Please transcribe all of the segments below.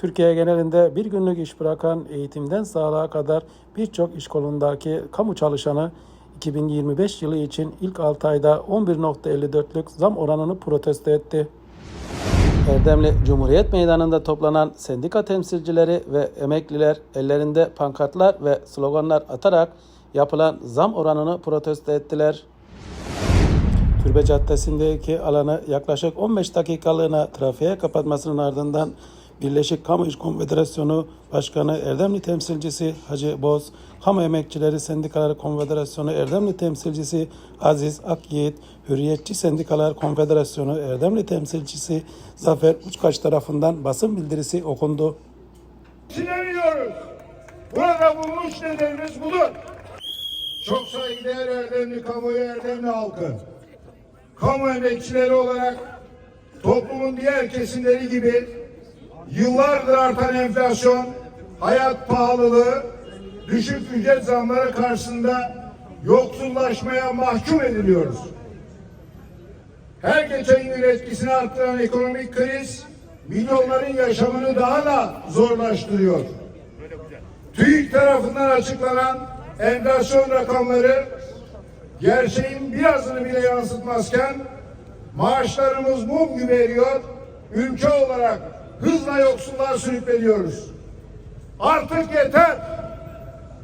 Türkiye genelinde bir günlük iş bırakan eğitimden sağlığa kadar birçok iş kolundaki kamu çalışanı 2025 yılı için ilk 6 ayda 11.54'lük zam oranını protesto etti. Erdemli Cumhuriyet Meydanı'nda toplanan sendika temsilcileri ve emekliler ellerinde pankartlar ve sloganlar atarak yapılan zam oranını protesto ettiler. Türbe Caddesi'ndeki alanı yaklaşık 15 dakikalığına trafiğe kapatmasının ardından Birleşik Kamu İş Konfederasyonu Başkanı Erdemli Temsilcisi Hacı Boz, Kamu Emekçileri Sendikaları Konfederasyonu Erdemli Temsilcisi Aziz Akyiğit, Hürriyetçi Sendikalar Konfederasyonu Erdemli Temsilcisi Zafer Uçkaç tarafından basın bildirisi okundu. Sinemiyoruz. Burada bulmuş nedenimiz budur. Çok saygıdeğer Erdemli kamuoyu Erdemli halkı. Kamu emekçileri olarak toplumun diğer kesimleri gibi yıllardır artan enflasyon, hayat pahalılığı, düşük ücret zamları karşısında yoksullaşmaya mahkum ediliyoruz. Her geçen gün etkisini arttıran ekonomik kriz milyonların yaşamını daha da zorlaştırıyor. TÜİK tarafından açıklanan enflasyon rakamları gerçeğin birazını bile yansıtmazken maaşlarımız mum gibi eriyor, ülke olarak hızla yoksulluğa sürükleniyoruz. Artık yeter.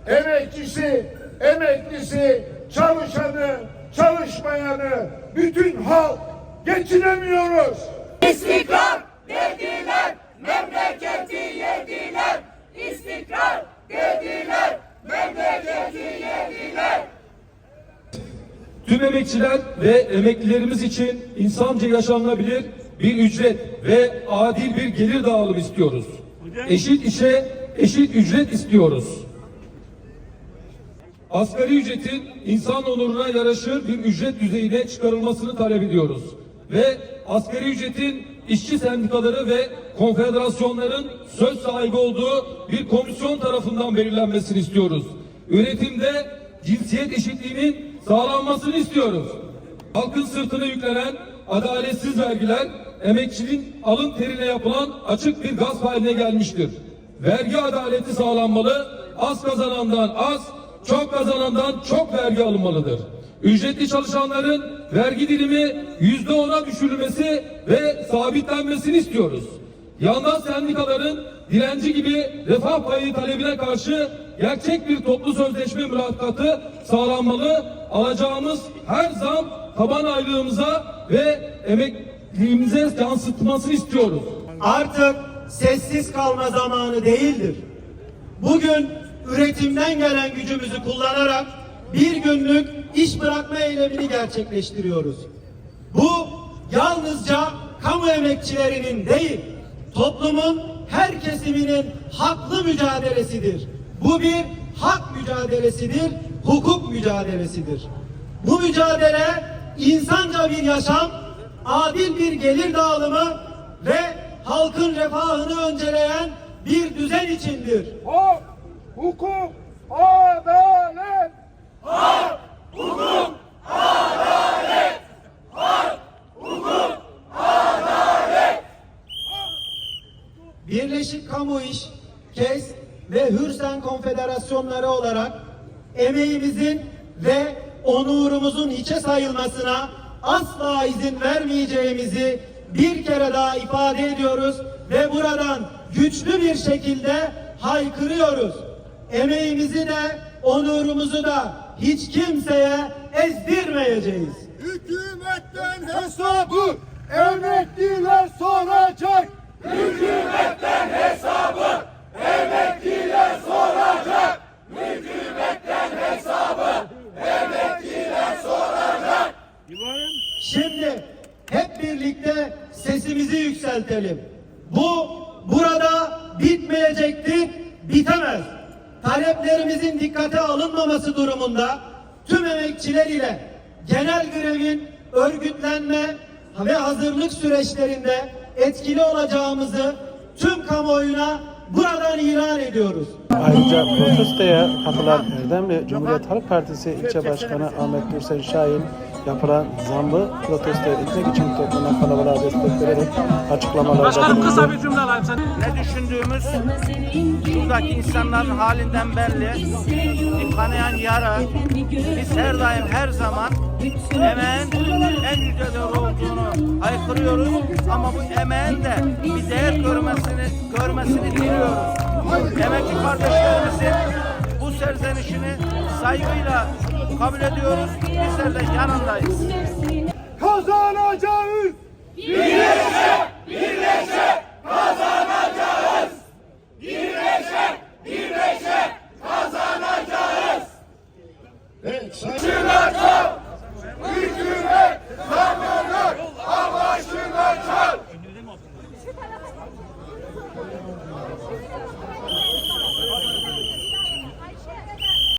Emekçisi, emeklisi, çalışanı, çalışmayanı, bütün halk geçinemiyoruz. İstikrar dediler, memleketi yediler. İstikrar dediler, memleketi yediler. Tüm emekçiler ve emeklilerimiz için insanca yaşanılabilir bir ücret ve adil bir gelir dağılımı istiyoruz. Eşit işe eşit ücret istiyoruz. Asgari ücretin insan onuruna yaraşır bir ücret düzeyine çıkarılmasını talep ediyoruz. Ve asgari ücretin işçi sendikaları ve konfederasyonların söz sahibi olduğu bir komisyon tarafından belirlenmesini istiyoruz. Üretimde cinsiyet eşitliğinin sağlanmasını istiyoruz. Halkın sırtına yüklenen adaletsiz vergiler emekçinin alın terine yapılan açık bir gasp haline gelmiştir. Vergi adaleti sağlanmalı, az kazanandan az, çok kazanandan çok vergi alınmalıdır. Ücretli çalışanların vergi dilimi yüzde ona düşürülmesi ve sabitlenmesini istiyoruz. Yandaş sendikaların dilenci gibi refah payı talebine karşı gerçek bir toplu sözleşme mülakatı sağlanmalı. Alacağımız her zam taban aylığımıza ve emekliliğimize yansıtmasını istiyoruz. artık sessiz kalma zamanı değildir. Bugün üretimden gelen gücümüzü kullanarak bir günlük iş bırakma eylemini gerçekleştiriyoruz. Bu yalnızca kamu emekçilerinin değil, toplumun her kesiminin haklı mücadelesidir. Bu bir hak mücadelesidir, hukuk mücadelesidir. Bu mücadele insanca bir yaşam, adil bir gelir dağılımı ve halkın refahını önceleyen bir düzen içindir. Hak, hukuk, adalet. Birleşik Kamu İş, KES ve Hürsen Konfederasyonları olarak emeğimizin ve onurumuzun hiçe sayılmasına asla izin vermeyeceğimizi bir kere daha ifade ediyoruz ve buradan güçlü bir şekilde haykırıyoruz. Emeğimizi de onurumuzu da hiç kimseye ezdirmeyeceğiz. Hükümetten hesabı emekliler soracak. Sesimizi yükseltelim. Bu burada bitmeyecektir, bitemez. Taleplerimizin dikkate alınmaması durumunda tüm emekçiler ile genel grevin örgütlenme ve hazırlık süreçlerinde etkili olacağımızı tüm kamuoyu kamuoyuna buradan ilan ediyoruz. Ayrıca protestoya katılan Erdemli Cumhuriyet Halk Partisi ilçe başkanı Ahmet Gürsel Şahin yapılan zammı protesto etmek için toplanan kalabalığa destek vererek açıklamalarda bulundu. ne düşündüğümüz buradaki insanların halinden belli. Bir kanayan yara. Biz her daim her zaman emeğin en yüce değer olduğunu haykırıyoruz ama bu emeğin de bir değer görmesini görmesini diliyoruz. Emekçi kardeşlerimizin bu serzenişini saygıyla kabul ediyoruz. Bizler de yanındayız. Kazanacağız. Birleşe,